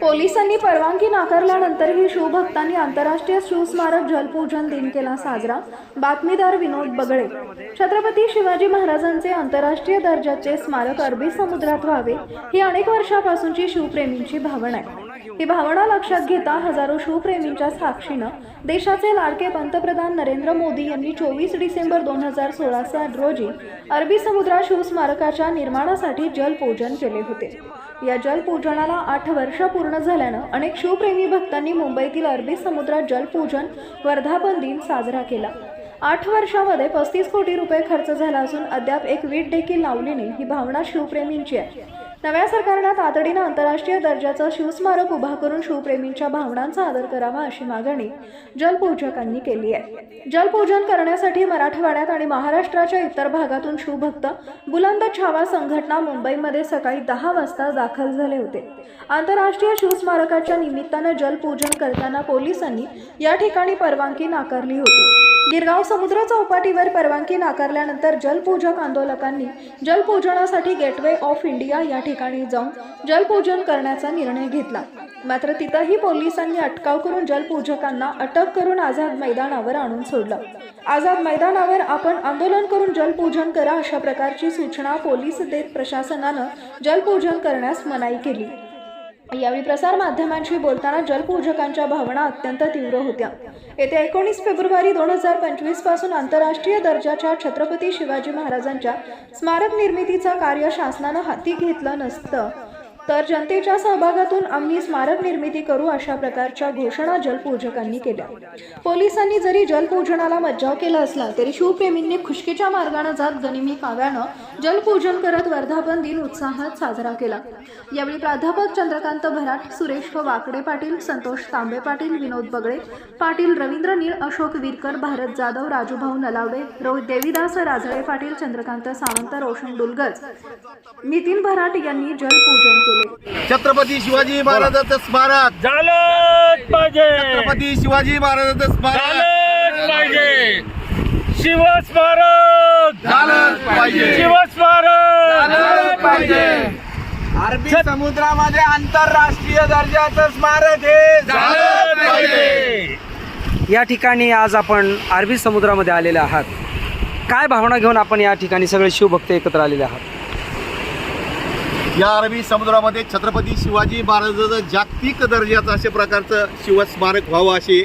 पोलिसांनी परवानगी नाकारल्यानंतरही शिवभक्तांनी आंतरराष्ट्रीय शिवस्मारक जलपूजन दिन केला साजरा. बातमीदार विनोद बगळे. छत्रपती शिवाजी महाराजांचे आंतरराष्ट्रीय दर्जाचे स्मारक अरबी समुद्रात व्हावे ही अनेक वर्षापासूनची शिवप्रेमींची भावना आहे. ही भावना लक्षात घेता हजारो शिवप्रेमींच्या साक्षीनं देशाचे लाडके पंतप्रधान नरेंद्र मोदी यांनी चोवीस डिसेंबर दोन हजार सोळा रोजी अरबी समुद्रात शिवस्मारकाच्या निर्माणासाठी जलपूजन केले होते. या जलपूजनाला आठ वर्ष पूर्ण झाल्यानं अनेक शिवप्रेमी भक्तांनी मुंबईतील अरबी समुद्रात जलपूजन वर्धापन दिन साजरा केला. आठ वर्षामध्ये पस्तीस कोटी रुपये खर्च झाला असून अद्याप एक वीट देखील लावली नाही ही भावना शिवप्रेमींची आहे. नव्या सरकारनं तातडीनं आंतरराष्ट्रीय दर्जाचं शिवस्मारक उभा करून शिवप्रेमींच्या भावनांचा आदर करावा अशी मागणी जलपूजकांनी केली आहे. जलपूजन करण्यासाठी मराठवाड्यात आणि महाराष्ट्राच्या इतर भागातून शिवभक्त बुलंद छावा संघटना मुंबईमध्ये सकाळी दहा वाजता दाखल झाले होते. आंतरराष्ट्रीय शिवस्मारकाच्या निमित्तानं जलपूजन करताना पोलिसांनी या ठिकाणी परवानगी नाकारली होती. गिरगाव समुद्र चौपाटीवर परवानगी नाकारल्यानंतर जलपूजक आंदोलकांनी जलपूजनासाठी गेटवे ऑफ इंडिया या ठिकाणी जाऊन जलपूजन करण्याचा निर्णय घेतला. मात्र तिथंही पोलिसांनी अटकाव करून जलपूजकांना अटक करून आझाद मैदानावर आणून सोडलं. आझाद मैदानावर आपण आंदोलन करून जलपूजन करा अशा प्रकारची सूचना पोलीस देत प्रशासनानं जलपूजन करण्यास मनाई केली. यावेळी प्रसार माध्यमांशी बोलताना जलपूजकांच्या भावना अत्यंत तीव्र होत्या. येत्या एकोणीस फेब्रुवारी दोन हजार पंचवीसपासून आंतरराष्ट्रीय दर्जाच्या छत्रपती शिवाजी महाराजांच्या स्मारक निर्मितीचं कार्य शासनानं हाती घेतलं नसतं. तर जनतेच्या सहभागातून आम्ही स्मारक निर्मिती करू अशा प्रकारच्या घोषणा जलपूजकांनी केल्या. पोलिसांनी जरी जलपूजनाला मज्जाव केला असला तरी शिवप्रेमींनी खुशकीच्या मार्गाने जात गनिमी काव्यानं जलपूजन करत वर्धापन दिन उत्साहात साजरा केला. यावेळी प्राध्यापक चंद्रकांत भराट सुरेश व वाकडे पाटील संतोष तांबे पाटील विनोद बगळे पाटील रवींद्र नीळ अशोक विरकर भारत जाधव राजूभाऊ नलावडे रोहित देवीदास राजळे पाटील चंद्रकांत सावंत रोशन डुलगज नितीन भराट यांनी जलपूजन केले. छत्रपती शिवाजी महाराजांचं स्मारक. झालंच पाहिजे. छत्रपती शिवाजी महाराजांचं स्मारक. झालंच पाहिजे. शिवस्मारक झालंच पाहिजे. शिवस्मारक पाहिजे. अरबी समुद्रामध्ये आंतरराष्ट्रीय दर्जाचं स्मारक हे. झालंच पाहिजे. या ठिकाणी आज आपण अरबी समुद्रामध्ये आलेले आहात. काय भावना घेऊन आपण या ठिकाणी सगळे शिवभक्त एकत्र आलेले आहात? या अरबी समुद्रामध्ये छत्रपती शिवाजी महाराजांचं जागतिक दर्जाचं अशा प्रकारचं शिवस्मारक व्हावं अशी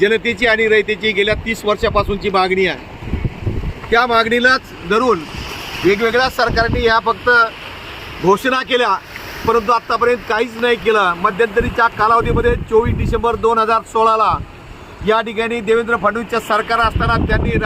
जनतेची आणि रयतेची गेल्या तीस वर्षापासूनची मागणी आहे. त्या मागणीलाच धरून वेगवेगळ्या सरकारने ह्या फक्त घोषणा केल्या परंतु आत्तापर्यंत काहीच नाही केलं. मध्यंतरीच्या कालावधीमध्ये चोवीस डिसेंबर दोन हजार सोळाला या ठिकाणी देवेंद्र फडणवीसच्या सरकार असताना त्यांनी